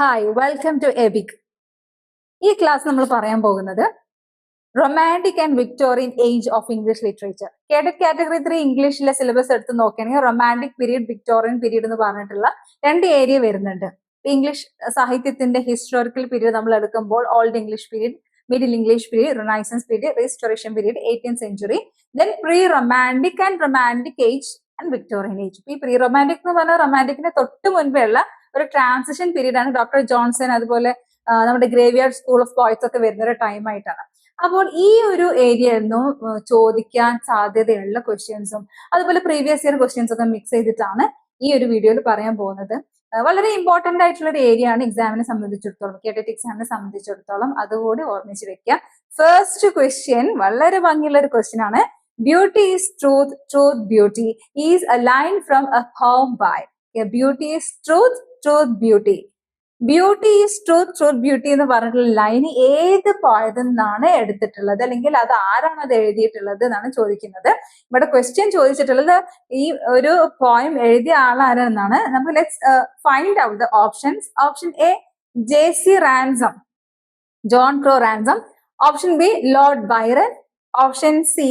Hi welcome to എബിക് ഈ class നമ്മൾ പറയാൻ പോകുന്നത് romantic and Victorian age of English literature cadet category three ഇംഗ്ലീഷിലെ സിലബസ് എടുത്ത് നോക്കുകയാണെങ്കിൽ റൊമാന്റിക് പീരീഡ് വിക്ടോറിയൻ പീരീഡ് എന്ന് പറഞ്ഞിട്ടുള്ള രണ്ട് ഏരിയ വരുന്നുണ്ട്. ഇംഗ്ലീഷ് സാഹിത്യത്തിന്റെ ഹിസ്റ്റോറിക്കൽ പീരീഡ് നമ്മൾ എടുക്കുമ്പോൾ old English period middle English period renaissance period restoration period eighteen century then pre romantic and romantic age and Victorian age ഈ പ്രീ റൊമാന്റിക് എന്ന് പറഞ്ഞാൽ റൊമാന്റിക്കിന് തൊട്ട് മുൻപേ ഉള്ള ഒരു ട്രാൻസിഷൻ പീരീഡ് ആണ് ഡോക്ടർ ജോൺസൺ അതുപോലെ നമ്മുടെ ഗ്രേവിയാർഡ് സ്കൂൾ ഓഫ് പോയിറ്റ്സ് ഒക്കെ വരുന്ന ഒരു ടൈം ആയിട്ടാണ്. അപ്പോൾ ഈ ഒരു ഏരിയ നിന്നും ചോദിക്കാൻ സാധ്യതയുള്ള ക്വസ്റ്റ്യൻസും അതുപോലെ പ്രീവിയസ് ഇയർ ക്വസ്റ്റ്യൻസ് ഒക്കെ മിക്സ് ചെയ്തിട്ടാണ് ഈ ഒരു വീഡിയോയിൽ പറയാൻ പോകുന്നത്. വളരെ ഇമ്പോർട്ടന്റ് ആയിട്ടുള്ള ഒരു ഏരിയ ആണ് എക്സാമിനെ സംബന്ധിച്ചിടത്തോളം കേട്ടറ്റ് എക്സാമിനെ സംബന്ധിച്ചിടത്തോളം അതുകൂടി ഓർമ്മിച്ച് വെക്കുക. ഫസ്റ്റ് ക്വസ്റ്റ്യൻ വളരെ ഭംഗിയുള്ള ഒരു ക്വസ്റ്റ്യൻ ആണ്. Beauty is truth truth beauty is a line from a home by beauty is truth truth beauty beauty is truth truth beauty എന്ന് പറഞ്ഞിട്ടുള്ള ലൈന് ഏത് പോയതിൽ നിന്നാണ് എടുത്തിട്ടുള്ളത്? അല്ലെങ്കിൽ അത് ആരാണ് അത് എഴുതിയിട്ടുള്ളത് എന്നാണ് ചോദിക്കുന്നത്. ഇവിടെ ക്വസ്റ്റ്യൻ ചോദിച്ചിട്ടുള്ളത് ഈ ഒരു പോയം എഴുതിയ ആളാരെന്നാണ് നമുക്ക് let's find out the options option A J C Ransom John Crowe Ransom option B Lord Byron option C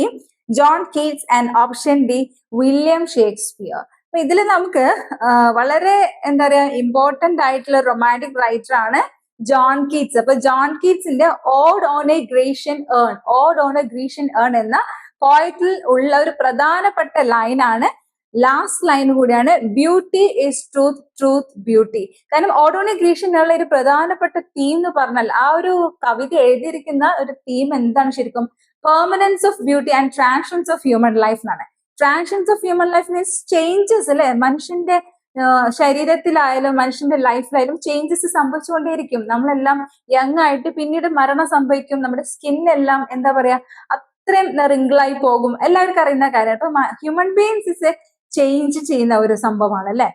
John Keats and option D William Shakespeare അപ്പൊ ഇതിൽ നമുക്ക് വളരെ എന്താ പറയാ ഇമ്പോർട്ടന്റ് ആയിട്ടുള്ള റൊമാന്റിക് റൈറ്റർ ആണ് ജോൺ കീറ്റ്സ് അപ്പൊ John കീറ്റ്സിന്റെ ode on a Grecian urn ode on a Grecian urn എന്ന പോയറ്റിൽ ഉള്ള ഒരു പ്രധാനപ്പെട്ട ലൈനാണ് ലാസ്റ്റ് ലൈൻ കൂടിയാണ് beauty is truth truth beauty കാരണം ഓഡോണി ഗ്രീഷ്യൻ ഉള്ള ഒരു പ്രധാനപ്പെട്ട തീം എന്ന് പറഞ്ഞാൽ ആ ഒരു കവിത എഴുതിയിരിക്കുന്ന ഒരു തീം എന്താണ് ശരിക്കും? Permanence of beauty and transience of human life എന്നാണ്. Transience of human life means changes അല്ലെ? മനുഷ്യന്റെ ശരീരത്തിലായാലും മനുഷ്യന്റെ ലൈഫിലായാലും ചേഞ്ചസ് സംഭവിച്ചുകൊണ്ടേയിരിക്കും. നമ്മളെല്ലാം യങ് ആയിട്ട് പിന്നീട് മരണം സംഭവിക്കും. നമ്മുടെ സ്കിന്നെല്ലാം എന്താ പറയാ അത്രയും റിങ്കിളായി പോകും. എല്ലാവർക്കും അറിയുന്ന കാര്യം. അപ്പൊ human beings is a change ചെയ്യുന്ന ഒരു സംഭവമാണ് അല്ലെ?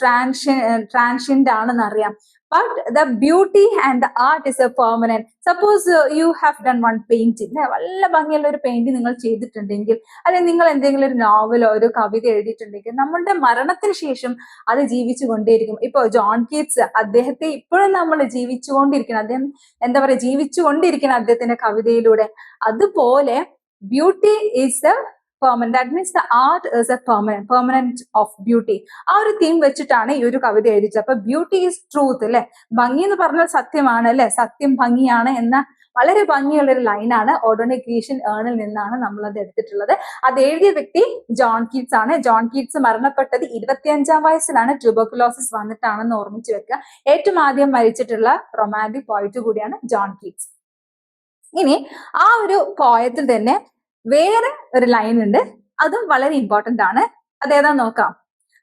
ട്രാൻഷൻ ട്രാൻഷ്യന്റ് ആണെന്ന് അറിയാം. But the beauty and the art is a permanent suppose you have done one painting നല്ല ഭംഗിയുള്ള ഒരു പെയിന്റിംഗ് നിങ്ങൾ ചെയ്തിട്ടുണ്ടെങ്കിൽ അല്ലെങ്കിൽ നിങ്ങൾ എന്തെങ്കിലും ഒരു നോവലോ ഒരു കവിത എഴുതിയിട്ടുണ്ടെങ്കിൽ നമ്മളുടെ മരണത്തിന് ശേഷം അത് ജീവിച്ചു കൊണ്ടേയിരിക്കും. ഇപ്പൊ ജോൺ കീറ്റ്സ് അദ്ദേഹത്തെ ഇപ്പോഴും നമ്മൾ ജീവിച്ചുകൊണ്ടിരിക്കണം അദ്ദേഹം എന്താ പറയുക ജീവിച്ചുകൊണ്ടിരിക്കണം അദ്ദേഹത്തിന്റെ കവിതയിലൂടെ. അതുപോലെ beauty is a permanent that means the art is a permanent permanent of beauty ആ ഒരു തീം വെച്ചിട്ടാണ് ഈ ഒരു കവിത എഴുതിച്ചത് അപ്പൊ ബ്യൂട്ടി ഈസ് ട്രൂത്ത് അല്ലെ ഭംഗി എന്ന് പറഞ്ഞാൽ സത്യമാണ് അല്ലെ സത്യം ഭംഗിയാണ് എന്ന വളരെ ഭംഗിയുള്ള ഒരു ലൈനാണ് ഓഡോണിക് ഗ്രീഷ്യൻ ഏണിൽ നിന്നാണ് നമ്മൾ അത് എടുത്തിട്ടുള്ളത്. അത് എഴുതിയ വ്യക്തി ജോൺ കീറ്റ്സ് ആണ്. ജോൺ കീറ്റ്സ് മരണപ്പെട്ടത് ഇരുപത്തിയഞ്ചാം വയസ്സിലാണ്. ട്യൂബർക്കുലോസിസ് വന്നിട്ടാണെന്ന് ഓർമ്മിച്ചു വെക്കുക. ഏറ്റവും ആദ്യം മരിച്ചിട്ടുള്ള റൊമാന്റിക് പോയിറ്റ് കൂടിയാണ് ജോൺ കീറ്റ്സ് ഇനി ആ ഒരു പോയത്തിൽ തന്നെ വേറെ ഒരു ലൈൻ ഉണ്ട്. അതും വളരെ ഇമ്പോർട്ടന്റ് ആണ്. അതേതാ നോക്കാം.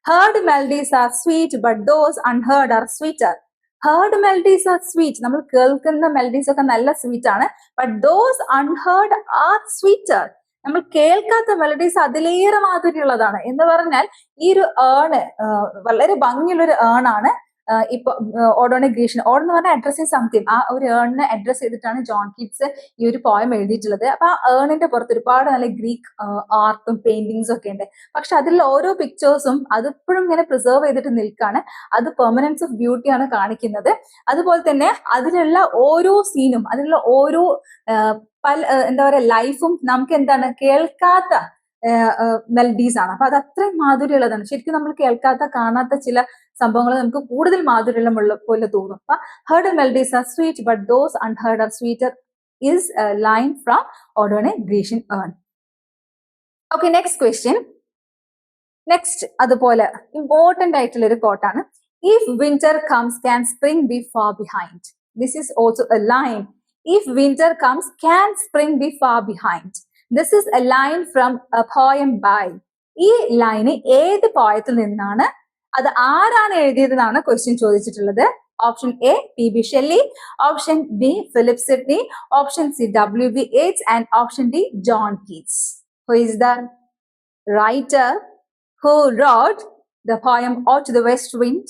Heard melodies are sweet but those unheard are sweeter heard melodies are sweet നമ്മൾ കേൾക്കുന്ന മെലഡീസ് ഒക്കെ നല്ല സ്വീറ്റ് ആണ്. But those unheard are sweeter നമ്മൾ കേൾക്കാത്ത മെലഡീസ് അതിലേറെ മാധുര്യമുള്ളതാണ്. എന്ന് പറഞ്ഞാൽ ഈ ഒരു ഏണ് വളരെ ഭംഗിയുള്ള ഒരു ഏണാണ് ഇപ്പൊ ഓടോണെ ഗ്രീഷൻ ഓഡ് എന്ന് പറഞ്ഞാൽ അഡ്രസ്സിങ് സംതിങ് ആ ഒരു ഏണിനെ അഡ്രസ് ചെയ്തിട്ടാണ് ജോൺ കിഡ്സ് ഈ ഒരു പോയം എഴുതിയിട്ടുള്ളത്. അപ്പൊ ആ ഏണിന്റെ പുറത്ത് ഒരുപാട് നല്ല ഗ്രീക്ക് ആർട്ടും പെയിന്റിങ്സും ഒക്കെ ഉണ്ട്. പക്ഷെ അതിലുള്ള ഓരോ പിക്ചേഴ്സും അതിപ്പോഴും ഇങ്ങനെ പ്രിസർവ് ചെയ്തിട്ട് നിൽക്കാണ്. അത് പെർമനൻസ് ഓഫ് ബ്യൂട്ടിയാണ് കാണിക്കുന്നത്. അതുപോലെ തന്നെ അതിലുള്ള ഓരോ സീനും അതിലുള്ള ഓരോ പല എന്താ പറയാ ലൈഫും നമുക്ക് എന്താണ്? കേൾക്കാത്ത മെലഡീസ് ആണ്. അപ്പൊ അത് അത്രയും മാധുര്യമുള്ളതാണ്. ശരിക്കും നമ്മൾ കേൾക്കാത്ത കാണാത്ത ചില സംഭവങ്ങൾ നമുക്ക് കൂടുതൽ മാധുര്യമുള്ള പോലെ തോന്നും. അപ്പൊ heard melodies are sweet but those unheard are sweeter is line from ode on a Grecian urn okay next question next അതുപോലെ ഇമ്പോർട്ടന്റ് ആയിട്ടുള്ള ഒരു കോട്ടാണ് if winter comes can spring be far behind this is also a line if winter comes can spring be far behind this is a line from a poem by ഈ ലൈന് ഏത് പോയത്തിൽ നിന്നാണ്? അത് ആരാണ് എഴുതിയതെന്നാണ് ക്വസ്റ്റ്യൻ ചോദിച്ചിട്ടുള്ളത്. Option A P B Shelley option B Philip Sidney option C W B Yeats and option D John Keats who is the writer who wrote the poem Or to the West Wind.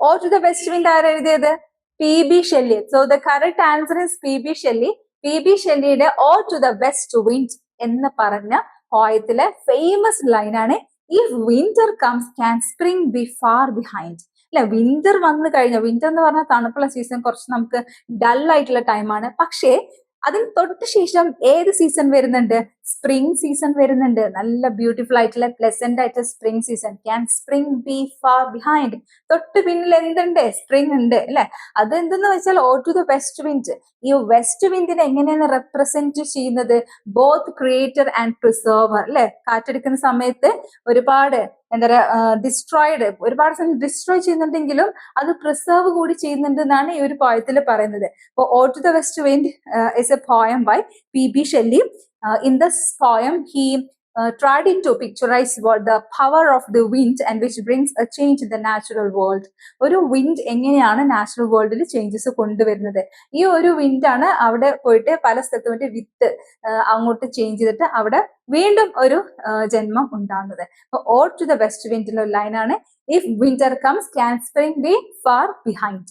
Or to the West Wind ആരാ എഴുതിയത്? P B Shelley so the correct answer is P B Shelley P B ഷെല്ലിയുടെ ode to the West Wind എന്ന് പറഞ്ഞ പോയത്തിലെ famous ലൈനാണ് if winter comes can spring be far behind അല്ലെ winter വന്നു കഴിഞ്ഞാൽ winter എന്ന് പറഞ്ഞാൽ തണുപ്പുള്ള സീസൺ കുറച്ച് നമുക്ക് ഡൾ ആയിട്ടുള്ള ടൈമാണ് പക്ഷേ അതിന് തൊട്ട് ശേഷം ഏത് സീസൺ വരുന്നുണ്ട്? സ്പ്രിംഗ് സീസൺ വരുന്നുണ്ട്. നല്ല ബ്യൂട്ടിഫുൾ ആയിട്ടുള്ള പ്ലസന്റ് ആയിട്ടുള്ള spring season can spring be far behind തൊട്ട് പിന്നിൽ എന്തുണ്ട്? സ്പ്രിംഗ് ഉണ്ട് അല്ലെ? അത് എന്തെന്ന് വെച്ചാൽ ode to the West Wind ഈ വെസ്റ്റ് വിൻഡിനെ എങ്ങനെയാണ് റെപ്രസെന്റ് ചെയ്യുന്നത്? ബോത്ത് ക്രിയേറ്റർ ആൻഡ് പ്രിസർവർ അല്ലെ? കാറ്റെടുക്കുന്ന സമയത്ത് ഒരുപാട് എന്താ പറയുക ഡിസ്ട്രോയിഡ് ഒരുപാട് സമയം ഡിസ്ട്രോയ് ചെയ്യുന്നുണ്ടെങ്കിലും അത് പ്രിസർവ് കൂടി ചെയ്യുന്നുണ്ട് എന്നാണ് ഈ ഒരു പോയത്തിൽ പറയുന്നത്. അപ്പോൾ ode to the West Wind is a poem by P B Shelley in this poem he uh, tried it to picturize what the power of the wind and which brings a change in the natural world. ഒരു wind എങ്ങനെയാണ് natural വേൾഡിൽ changes കൊണ്ടുവരുന്നത്? ഈ ഒരു വിൻഡാണ് അവിടെ പോയിട്ട് പല സ്ഥലത്തും വിത്ത് അങ്ങോട്ട് ചേഞ്ച് ചെയ്തിട്ട് അവിടെ വീണ്ടും ഒരു ആ, ജന്മം ഉണ്ടാകുന്നത് ഓൾ ടു ദ വെസ്റ്റ് വിൻഡിലെ ലൈനാണ് if winter comes can spring be far behind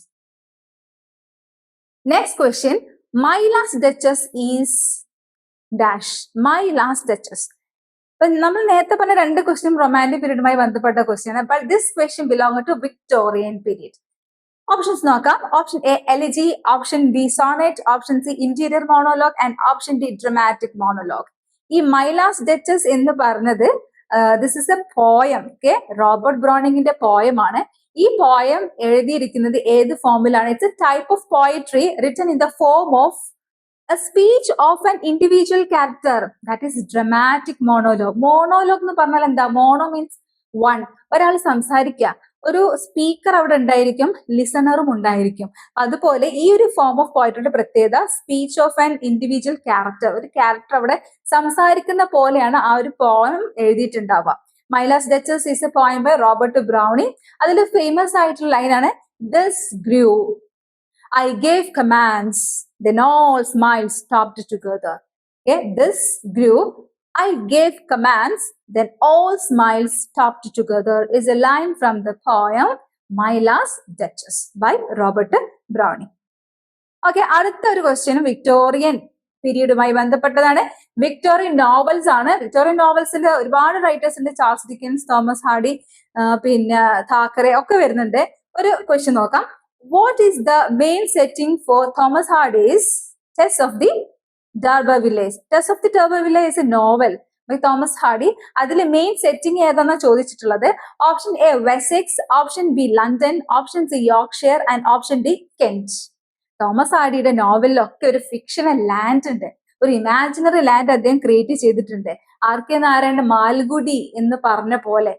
next question my last duchess is dash my last duchess നമ്മൾ നേരത്തെ പറഞ്ഞ രണ്ട് ക്വസ്റ്റ്യൻ റൊമാന്റിക് പീരീഡുമായി ബന്ധപ്പെട്ട question but this question belong to Victorian period options നോക്കാം. Option A elegy option B sonnet option C interior monologue and option D dramatic monologue ഈ my last duchess എന്ന് പറഞ്ഞത് this is a poem okay Robert ബ്രോണിങ്ങിന്റെ പോയമാണ് ഈ poem എഴുതിയിരിക്കുന്നത് ഏത് ഫോമിലാണ് it's a type of poetry written in the form of a speech of an individual character that is dramatic monologue monologue എന്ന് പറഞ്ഞാൽ എന്താ? മോണോ മീൻസ് വൺ ഒരാൾ സംസാരിക്കുക. ഒരു സ്പീക്കർ അവിടെ ഉണ്ടായിരിക്കും ലിസണറും ഉണ്ടായിരിക്കും. അതുപോലെ ഈ ഒരു ഫോം ഓഫ് പോയിട്രിയുടെ പ്രത്യേകത speech of an individual character ഒരു ക്യാരക്ടർ അവിടെ സംസാരിക്കുന്ന പോലെയാണ് ആ ഒരു poem എഴുതിയിട്ടുണ്ടാവുക. My last duchess is a poem by Robert Browning അതിൽ ഫേമസ് ആയിട്ടുള്ള ലൈനാണ് this grew I gave commands. then all smiles stopped together. Okay, this group, I gave commands, then all smiles stopped together is a line from the poem My Last Duchess by Robert Browning. Okay അടുത്ത ഒരു question Victorian പീരീഡുമായി ബന്ധപ്പെട്ടതാണ് Victorian novels ആണ് Victorian നോവൽസിന്റെ ഒരുപാട് writers ഉണ്ട് Charles Dickens Thomas ഹാഡി പിന്നെ താക്കറെ ഒക്കെ വരുന്നുണ്ട് ഒരു ക്വസ്റ്റ്യൻ നോക്കാം what is the main setting for Thomas Hardy's Test of the D'Urberville? Test of the D'Urberville is a novel by Thomas Hardy. അതിലെ മെയിൻ സെറ്റിംഗ് ഏതാണെന്ന് ചോദിച്ചിട്ടുള്ളത്? Option A Wessex option B London option C Yorkshire and option D Kent Thomas ഹാർഡിയുടെ നോവലിലൊക്കെ ഒരു fictional land ഉണ്ട്. ഒരു imaginary land അദ്ദേഹം create ചെയ്തിട്ടുണ്ട്. R K Narayana Malgudi എന്ന് പറഞ്ഞ പോലെ.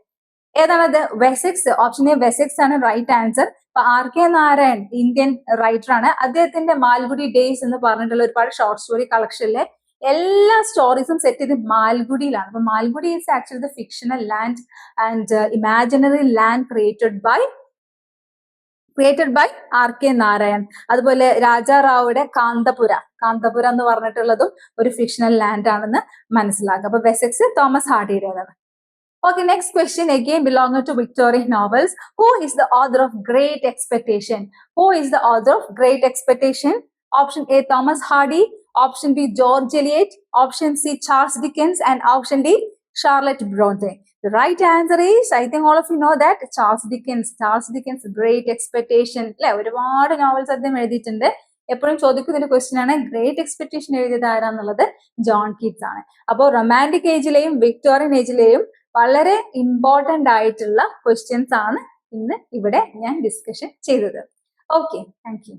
ഏതാണത്? വെസെക്സ് ഓപ്ഷൻ എ വെസെക്സ് ആണ് റൈറ്റ് ആൻസർ അപ്പൊ R K Narayan Indian writer ആണ്. അദ്ദേഹത്തിന്റെ മാൽഗുഡി ഡേയ്സ് എന്ന് പറഞ്ഞിട്ടുള്ള ഒരുപാട് ഷോർട്ട് സ്റ്റോറി കളക്ഷനിലെ എല്ലാ സ്റ്റോറീസും സെറ്റ് ചെയ്ത് മാൽഗുഡിയിലാണ്. അപ്പൊ Malgudi is actually the fictional land and imaginary land created by created by R K Narayan. അതുപോലെ രാജാ റാവുടെ കാന്തപുര. കാന്തപുര എന്ന് പറഞ്ഞിട്ടുള്ളതും ഒരു ഫിക്ഷണൽ ലാൻഡ് ആണെന്ന് മനസ്സിലാക്കുക അപ്പൊ വെസെക്സ് തോമസ് ഹാർഡിയുടേതാണ്. Okay, next question again belonging to Victorian novels. Who is the author of Great Expectation? Who is the author of Great Expectation? Option A, Thomas Hardy. Option B, George Eliot. Option C, Charles Dickens. And option D, Charlotte Bronte. The right answer is, I think all of you know that, Charles Dickens. Charles Dickens, Great Expectation. അല്ലെ ഒരുപാട് novels അദ്ദേഹം എഴുതിയിട്ടുണ്ട് എപ്പോഴും ചോദിക്കുന്ന ഒരു question ആണ് great expectation എഴുതിയത് ആരാന്നുള്ളത് John Keats ആണ് അപ്പോൾ റൊമാന്റിക് ഏജിലെയും വിക്ടോറിയൻ ഏജിലെയും വളരെ ഇമ്പോർട്ടന്റ് ആയിട്ടുള്ള ക്വസ്റ്റ്യൻസ് ആണ് ഇന്ന് ഇവിടെ ഞാൻ ഡിസ്കഷൻ ചെയ്തത്. Okay thank you